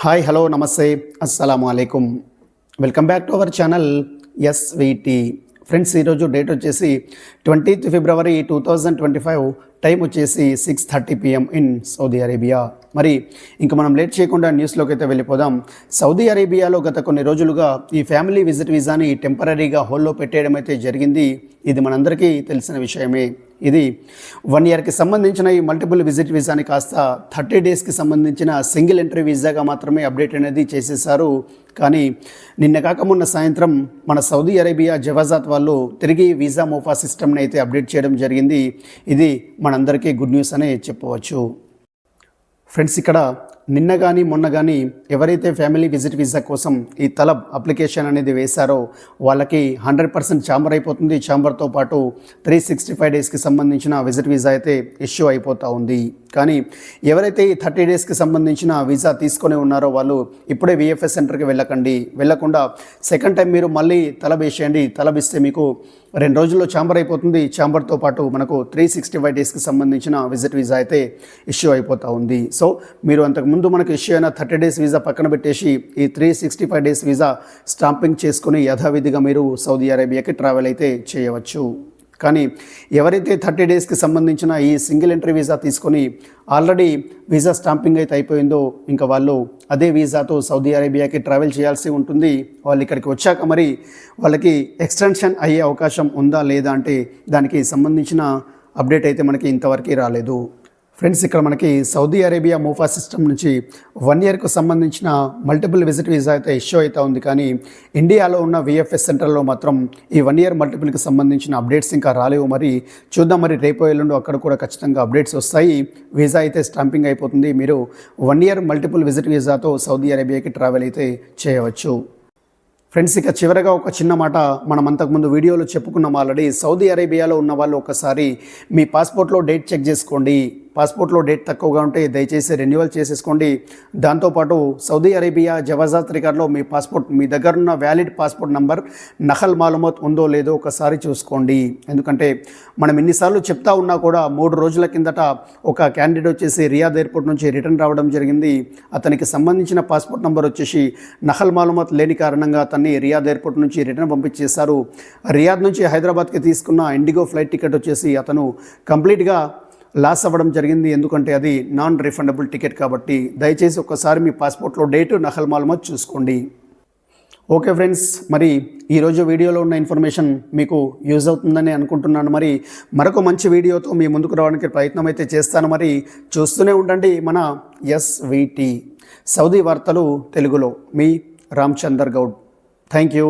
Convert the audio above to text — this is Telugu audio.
హాయ్ హలో నమస్తే. అస్సలం అయికం welcome back to our channel SVT. Friends ఈరోజు డేట్ వచ్చేసి twentieth February two thousand twenty five. Time వచ్చేసి six thirty PM in Saudi Arabia. మరి ఇంకా మనం లేట్ చేయకుండా న్యూస్లోకి అయితే వెళ్ళిపోదాం. సౌదీ అరేబియాలో గత కొన్ని రోజులుగా ఈ ఫ్యామిలీ విజిట్ వీసాని టెంపరీగా హోల్లో పెట్టేయడం అయితే జరిగింది. ఇది మనందరికీ తెలిసిన విషయమే. ఇది వన్ ఇయర్కి సంబంధించిన ఈ మల్టిపుల్ విజిట్ వీసాని కాస్త థర్టీ డేస్కి సంబంధించిన సింగిల్ ఎంట్రీ వీసాగా మాత్రమే అప్డేట్ అనేది చేసేసారు. కానీ నిన్న కాక మొన్న సాయంత్రం మన సౌదీ అరేబియా జవాజాత్ వాళ్ళు తిరిగి వీసా మోఫా సిస్టమ్ని అయితే అప్డేట్ చేయడం జరిగింది. ఇది మనందరికీ గుడ్ న్యూస్ అనే చెప్పవచ్చు. ఫ్రెండ్స్ ఇక్కడ నిన్న కానీ మొన్న కానీ ఎవరైతే ఫ్యామిలీ విజిట్ వీసా కోసం ఈ తలబ్ అప్లికేషన్ అనేది వేశారో వాళ్ళకి హండ్రెడ్ పర్సెంట్ ఛాంబర్ అయిపోతుంది. ఛాంబర్తో పాటు త్రీ సిక్స్టీ ఫైవ్ డేస్కి సంబంధించిన విజిట్ వీసా అయితే ఇష్యూ అయిపోతూ ఉంది. కానీ ఎవరైతే ఈ థర్టీ డేస్కి సంబంధించిన వీసా తీసుకొని ఉన్నారో వాళ్ళు ఇప్పుడే విఎఫ్ఎస్ సెంటర్కి వెళ్ళకండి. వెళ్ళకుండా సెకండ్ టైం మీరు మళ్ళీ తలబ్ వేసేయండి. తలబ్ ఇస్తే మీకు రెండు రోజుల్లో ఛాంబర్ అయిపోతుంది. ఛాంబర్తో పాటు మనకు త్రీ సిక్స్టీ ఫైవ్ డేస్కి సంబంధించిన విజిట్ వీసా అయితే ఇష్యూ అయిపోతూ ఉంది. సో మీరు అంతకుముందు ముందు మనకు ఇష్యూ అయిన థర్టీ డేస్ వీసా పక్కన పెట్టేసి ఈ three sixty five days visa stamping చేసుకుని యథావిధిగా మీరు సౌదీ అరేబియాకి ట్రావెల్ అయితే చేయవచ్చు. కానీ ఎవరైతే థర్టీ డేస్కి సంబంధించిన ఈ సింగిల్ ఎంట్రీ వీసా తీసుకొని ఆల్రెడీ వీసా స్టాంపింగ్ అయితే అయిపోయిందో ఇంకా వాళ్ళు అదే వీసాతో సౌదీ అరేబియాకి ట్రావెల్ చేయాల్సి ఉంటుంది. వాళ్ళు ఇక్కడికి వచ్చాక మరి వాళ్ళకి ఎక్స్టెన్షన్ అయ్యే అవకాశం ఉందా లేదా అంటే దానికి సంబంధించిన అప్డేట్ అయితే మనకి ఇంతవరకు రాలేదు. ఫ్రెండ్స్ ఇక్కడ మనకి సౌదీ అరేబియా మూఫా సిస్టమ్ నుంచి వన్ ఇయర్కు సంబంధించిన మల్టిపుల్ విజిట్ వీసా అయితే ఇష్యూ అవుతూ ఉంది. కానీ ఇండియాలో ఉన్న విఎఫ్ఎస్ సెంటర్లో మాత్రం ఈ వన్ ఇయర్ మల్టిపుల్కి సంబంధించిన అప్డేట్స్ ఇంకా రాలేవు. మరి చూద్దాం మరి రేపు ఎల్లుండి అక్కడ కూడా ఖచ్చితంగా అప్డేట్స్ వస్తాయి. వీసా అయితే స్టాంపింగ్ అయిపోతుంది. మీరు వన్ ఇయర్ మల్టిపుల్ విజిట్ వీసాతో సౌదీ అరేబియాకి ట్రావెల్ అయితే చేయవచ్చు. ఫ్రెండ్స్ ఇక చివరగా ఒక చిన్న మాట మనం అంతకుముందు వీడియోలో చెప్పుకున్నాం ఆల్రెడీ. సౌదీ అరేబియాలో ఉన్న వాళ్ళు ఒకసారి మీ పాస్పోర్ట్లో డేట్ చెక్ చేసుకోండి. పాస్పోర్ట్లో డేట్ తక్కువగా ఉంటే దయచేసి రెన్యువల్ చేసేసుకోండి. దాంతోపాటు సౌదీ అరేబియా జవాజాత్ రికార్డులో మీ పాస్పోర్ట్ మీ దగ్గర ఉన్న వ్యాలిడ్ పాస్పోర్ట్ నంబర్ నహల్ మాలుమత్ ఉందో లేదో ఒకసారి చూసుకోండి. ఎందుకంటే మనం ఎన్నిసార్లు చెప్తా ఉన్నా కూడా మూడు రోజుల కిందట ఒక క్యాండిడేట్ వచ్చేసి రియాద్ ఎయిర్పోర్ట్ నుంచి రిటర్న్ రావడం జరిగింది. అతనికి సంబంధించిన పాస్పోర్ట్ నంబర్ వచ్చేసి నహల్ మాలుమత్ లేని కారణంగా అతన్ని రియాద్ ఎయిర్పోర్ట్ నుంచి రిటర్న్ పంపించేశారు. రియాద్ నుంచి హైదరాబాద్కి తీసుకున్న ఇండిగో ఫ్లైట్ టికెట్ వచ్చేసి అతను కంప్లీట్గా లాస్ అవ్వడం జరిగింది. ఎందుకంటే అది నాన్ రిఫండబుల్ టికెట్ కాబట్టి దయచేసి ఒక్కసారి మీ పాస్పోర్ట్లో డేటు నహల్ మాలుమత్ చూసుకోండి. ఓకే ఫ్రెండ్స్ మరి ఈరోజు వీడియోలో ఉన్న ఇన్ఫర్మేషన్ మీకు యూజ్ అవుతుందని అనుకుంటున్నాను. మరి మరొక మంచి వీడియోతో మీ ముందుకు రావడానికి ప్రయత్నం అయితే చేస్తాను. మరి చూస్తూనే ఉండండి మన ఎస్విటి సౌదీ వార్తలు తెలుగులో. మీ రామచందర్ గౌడ్. Thank you